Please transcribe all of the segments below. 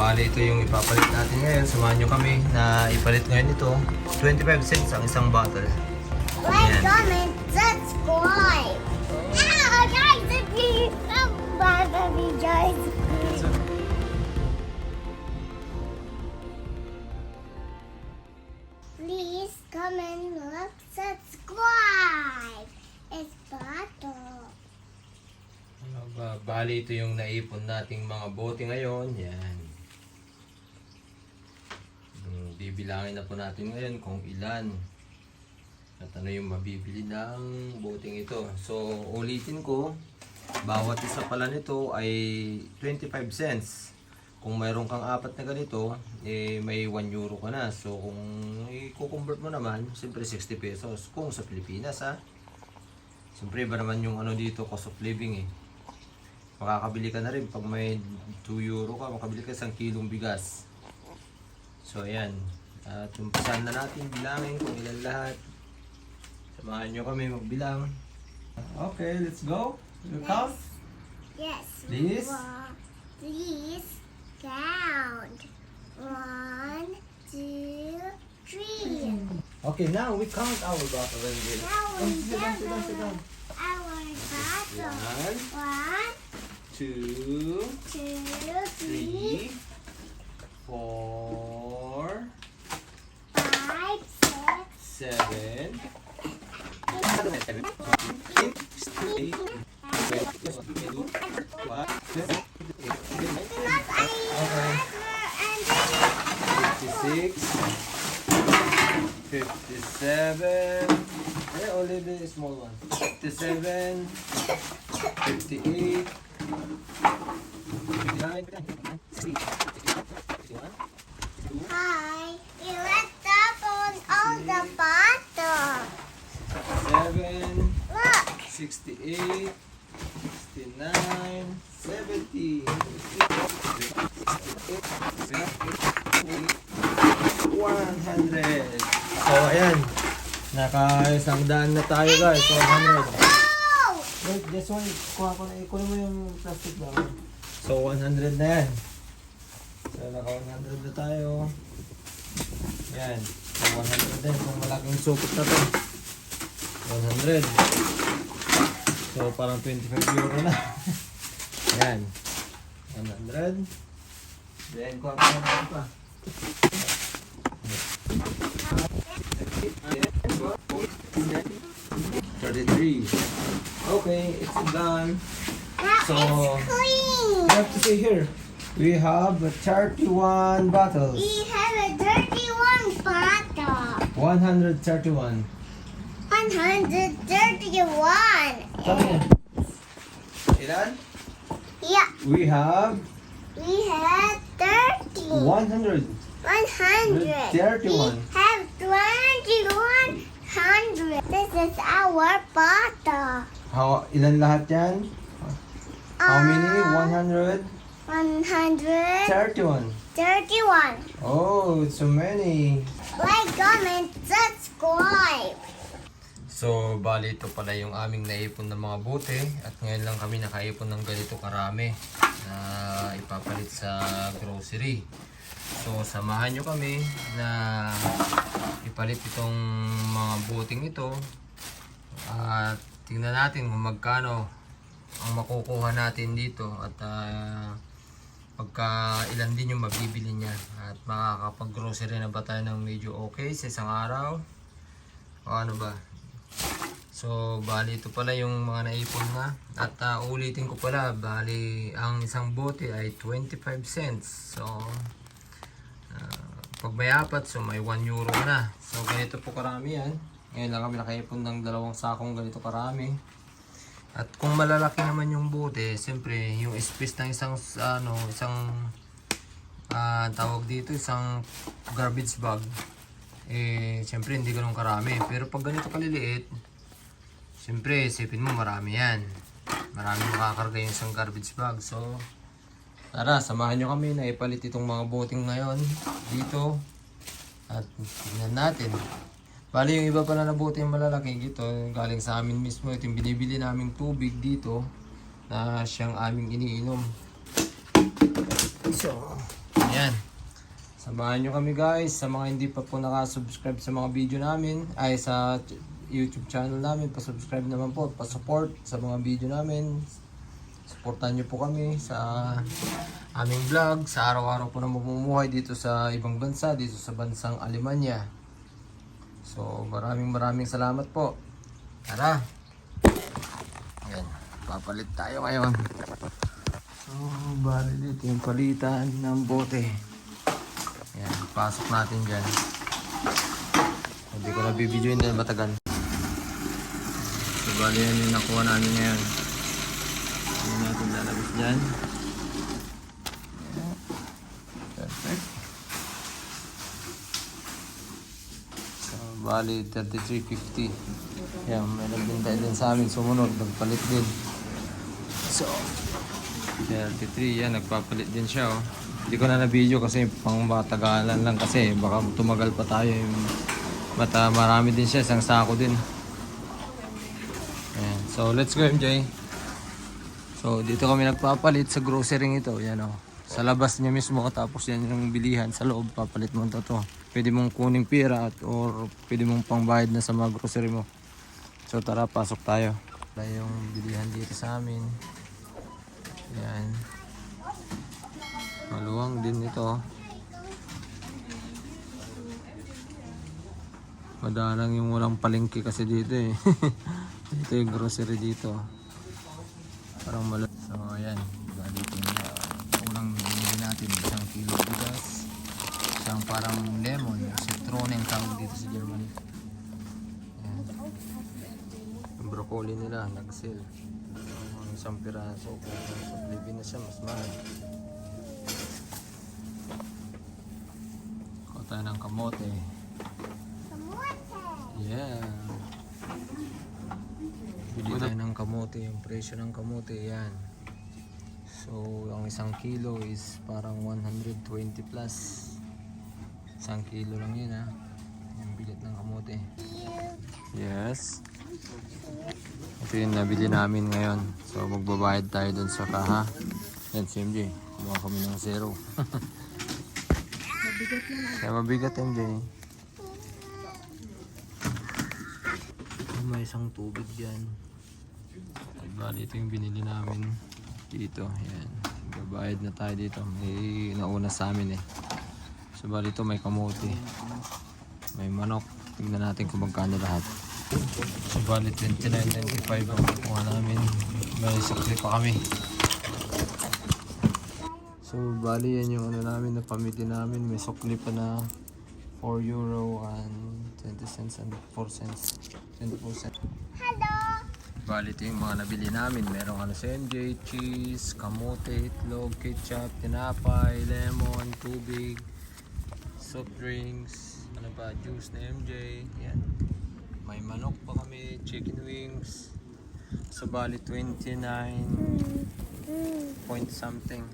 bali ito yung ipapalit natin ngayon. Samahan nyo kami na ipalit ngayon ito. 25 cents ang isang bottle. Yan. comment, subscribe. Ah, guys, if you come back, guys. Please comment, look, subscribe. It's bottle. Ano ba? Bali ito yung naipon nating mga bote ngayon. Yan. Bibilangin na po natin ngayon kung ilan. At ano yung mabibili ng boteng ito. So, ulitin ko. Bawat isa pala nito ay 25 cents. Kung mayroon kang apat na ganito, eh, may 1 euro ka na. So, kung i-convert mo naman, siyempre 60 pesos. Kung sa Pilipinas, ha. Siyempre, iba naman yung ano dito, cost of living, eh makakabili ka na rin pag may 2 euro ka, makabili ka isang kilong bigas. So, ayan. At umpisan na natin bilangin kung ilan lahat. Samahan nyo kami magbilang. Okay, let's go. You count? Yes. Please? Please count. One, two, three. Okay, now we count our bottle and bill. Now we sit down, down. our bottle. One, One, two, two, three, three, four, seven, seven, eight, eight, one, Fifty-six, fifty-seven. Hey, only the small one. Fifty-seven. 100. So, ayan. Naka isang daan na tayo guys. 100. Oh! Wait, this one, kuha ko na, ikunin mo yung plastic lang. So, 100 na yan. So, naka 100 na tayo. Yan. So, 100 din. So, malaking supot na to. 100. So, parang 25 euro na. Yan. 100. Then, kuha ko na pa. Thirty-three. Okay, it's done. Now So- it's clean. You have to see here. We have 31 bottles. We have a dirty one bottle. 131. 131. Come here. Ilan? Yeah, We have we have 30. 100. 100. 31. We have 2100. This is our bottle. How, ilan lahat yan? How many? Uh, 131. 131. Oh, so many. Like, comment, subscribe. So, bali ito pala yung aming naipon ng mga bote at ngayon lang kami nakaipon ng ganito karami na ipapalit sa grocery. So, samahan nyo kami na ipalit itong mga boteng ito. At tingnan natin kung magkano ang makukuha natin dito at ah, pagka ilan din yung mabibili niya. At makakapag-grocery na ba tayo ng medyo okay sa isang araw? O ano ba So, bali ito pala yung mga naipon na. At ah, ulitin ko pala, bali ang isang bote ay 25 cents. So, ah, pag may apat, so may 1 euro na. So, ganito po karami yan. Ngayon lang kami nakaipon ng dalawang sakong ganito karami. At kung malalaki naman yung bote, siyempre yung space ng isang ano, isang ah, tawag dito, isang garbage bag eh, siyempre hindi ganun karami. Pero pag ganito kaliliit, siyempre, isipin mo marami yan. Marami makakarga yung isang garbage bag. So, tara, samahan nyo kami na ipalit itong mga boting ngayon dito. At tingnan natin. Bali, yung iba pala na bote malalaki dito, galing sa amin mismo. Ito yung binibili naming tubig dito na siyang aming iniinom. So, Samahan nyo kami guys sa mga hindi pa po nakasubscribe sa mga video namin ay sa YouTube channel namin. Pa-subscribe naman po, pa-support sa mga video namin. Supportan nyo po kami sa aming vlog sa araw-araw po na mamumuhay dito sa ibang bansa, dito sa bansang Alemanya. So maraming maraming salamat po. Tara! Ayan, papalit tayo ngayon. So, bali dito yung palitan ng bote. Ayan, pasok natin dyan. Hindi ko na bibidyoin dahil matagal. Bali yan yung nakuha namin ngayon. Hindi natin lalabas dyan. Perfect. So, bali 33.50. Yan, may nagbintay din sa amin sumunod, nagpalit din. So, 33, yan, nagpapalit din siya, oh. Hindi ko na na-video kasi pang matagalan lang kasi baka tumagal pa tayo. Yung mata, marami din siya, isang sako din. So, let's go MJ. So, dito kami nagpapalit sa grocery ito. Yan oh. Sa labas niya mismo tapos yan yung bilihan sa loob papalit mo ito to. Pwede mong kuning pira at or pwede mong pangbayad na sa mga grocery mo. So tara, pasok tayo. Wala yung bilihan dito sa amin. Yan. Maluwang din ito. Madalang yung walang palengke kasi dito eh. dito yung grocery dito. Parang malo. So ayan. Bali ito yung uh, unang binili natin. Isang kilo bigas. Isang parang lemon. Citron yung tawag dito sa Germany. Ayan. Yung broccoli nila, nag-sale. Ang isang piraso, kung sublibi na siya, mas mahal. Tayo ng kamote. Yeah. Bili tayo ng kamote, yung presyo ng kamote, yan. So, ang isang kilo is parang 120 plus. Isang kilo lang yun ha. Yung bigat ng kamote. Yes. Ito yung nabili namin ngayon. So magbabayad tayo dun sa kaha. Yan si MJ. Kumuha kami ng zero. Kaya mabigat MJ. May isang tubig dyan. Bali ito yung binili namin dito. Yan. Magbabayad na tayo dito. May nauna sa amin eh. So bali ito may kamote. May manok. Tingnan natin kung magkano lahat. So bali 29.95 ang kukuha namin. May sukli pa kami. So bali yan yung ano namin na pamili namin. May sukli pa na 4 euro and 20 cents and 4 cents. 24 cents. Hello. Bali ito yung mga nabili namin. Merong ano MJ, cheese, kamote, itlog, ketchup, tinapay, lemon, tubig, soft drinks, ano ba, juice na MJ. Yan. May manok pa kami, chicken wings. So bali 29 point something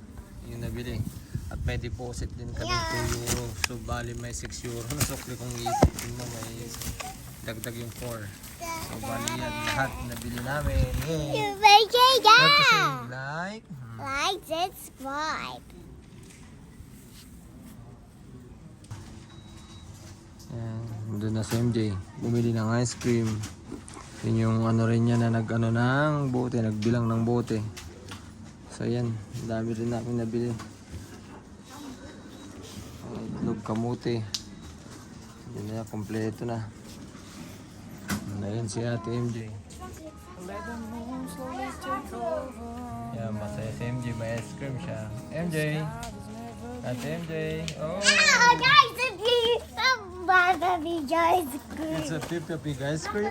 yung nabili. At may deposit din kami 2 euro. So bali may 6 euro na sukli kung iisipin mo may dagdag yung 4. So bali yan lahat nabili namin. Yay! Have to say like. Hmm. Like, subscribe. Yan, doon na si MJ. Bumili ng ice cream. Yun yung ano rin niya na nag ano ng bote, nagbilang ng bote. So yan, dami rin namin nabili. Itlog kamuti. Yun na, kompleto na. Ayun si Ate MJ. Yan, masaya si MJ. May ice cream siya. MJ! Ate MJ! Oh! Oh, guys, baby ice cream. It's a Pippa Pig ice cream.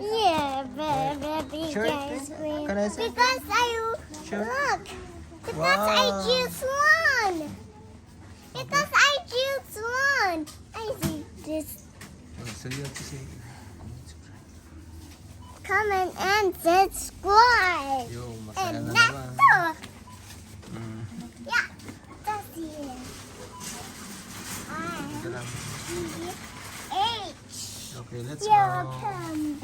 Yeah, baby Sure ice cream. Can I see? Because I Sure. look. Because I choose one. Because I choose one. I see this. So you have to say, Comment and subscribe. yo, And na that's naman. all. Mm, Yeah, that's it. I lang. H. Okay, let's You're go. welcome.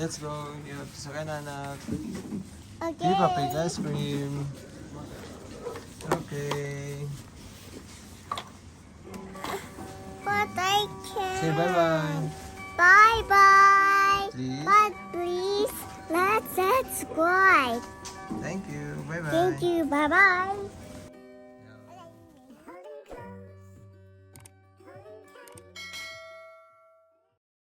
Let's go. You have to sakay na anak. Okay. Pippa Pig ice cream. Okay. Say bye-bye. Subscribe. Thank you. Bye-bye. Thank you. Bye bye.